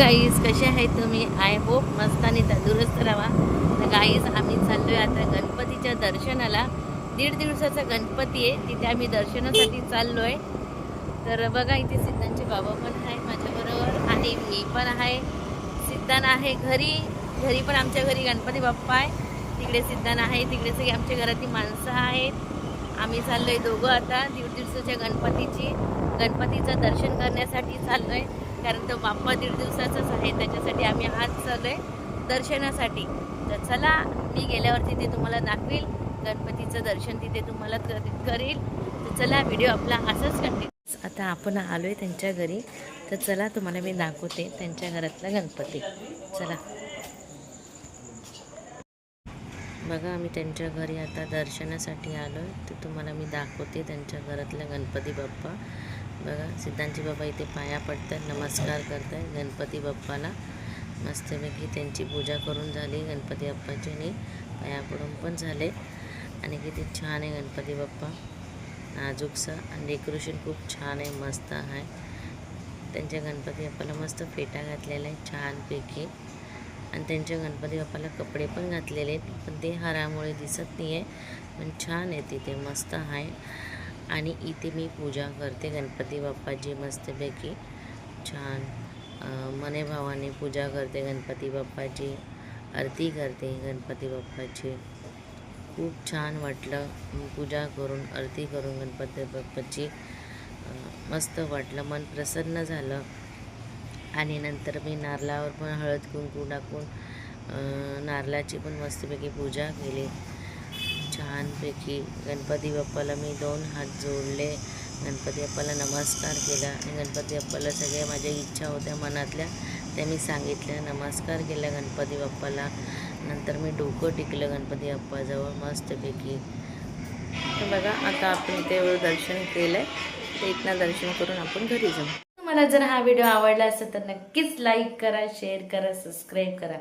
Guys कसे आहेत तुम्ही? आय होप मस्त आणि तंदुरुस्त राहा. तर गाईज आम्ही चाललो आहे आता गणपतीच्या दर्शनाला. दीड दिवसाचा गणपती आहे. तिथे आम्ही दर्शनासाठी चाललो आहे तर बघा इथे सिद्धांचे बाबा पण आहे माझ्याबरोबर. आणि मी पण आहे. सिद्धान आहे घरी. घरी पण आमच्या घरी गणपती बाप्पा आहे. तिकडे सिद्धान आहे. तिकडे सगळी आमच्या घरातली माणसं आहेत. आम्ही चाललो आहे दोघं आता दीड दिवसाच्या गणपतीची. गणपतीचं दर्शन करण्यासाठी चाललो आहे कारण तो बाप्पा दीड दिवसाचाच आहे त्याच्यासाठी आम्ही आज चाललोय दर्शनासाठी. तर चला मी गेल्यावर तिथे तुम्हाला दाखवेल गणपतीचं दर्शन तिथे तुम्हाला करेल. तर चला व्हिडिओ आपला असंच कंटिन्यू. आता आपण आलो आहे त्यांच्या घरी. तर चला तुम्हाला मी दाखवते त्यांच्या घरातला गणपती. चला. बघा आम्ही त्यांच्या घरी आता दर्शनासाठी आलो आहे तर तुम्हाला मी दाखवते त्यांच्या घरातला गणपती बाप्पा. बघा सिद्धांची बाबा इथे पाया पडतात नमस्कार करत गणपती बाप्पाला मस्तपैकी त्यांची पूजा करून झाली. गणपती बाप्पाची आणि पाया पडून पण झाले. आणि किती छान आहे गणपती बाप्पा. नाजूकसा आणि डेकोरेशन खूप छान आहे मस्त आहे. त्यांच्या गणपती बाप्पाला मस्त फेटा घातलेला आहे छानपैकी. आणि त्यांच्या गणपती बाप्पाला कपडे पण घातलेले आहेत पण ते हारामुळे दिसत नाही आहे पण छान आहे तिथे मस्त आहे. आणि इथे मी पूजा करते. गणपती बाप्पाची मस्तपैकी छान मनेभावाने मने भावाने पूजा करते गणपती बाप्पाची. आरती करते गणपती बाप्पाची. खूप छान वाटलं पूजा करून आरती करून गणपती बाप्पाची. मस्त वाटलं मन प्रसन्न झालं. आणि नंतर मी नारळावर पण हळद कुंकू टाकून नारळाची पण मस्तपैकी पूजा केली. छानपैकी गणपती बाप्पाला मी दोन हात जोडले. गणपती बाप्पाला नमस्कार केला आणि गणपती बाप्पाला सगळ्या माझ्या इच्छा होत्या मनातल्या त्या मी सांगितल्या. नमस्कार केला गणपती बाप्पाला. नंतर मी डोकं टिकलं गणपती बाप्पाजवळ मस्तपैकी. तर बघा आता आपण इथे दर्शन केलं आहे तर इथनं दर्शन करून आपण घरी जाऊ. मला जर हा व्हिडिओ आवडला असेल तर नक्कीच लाईक करा शेअर करा सबस्क्राईब करा.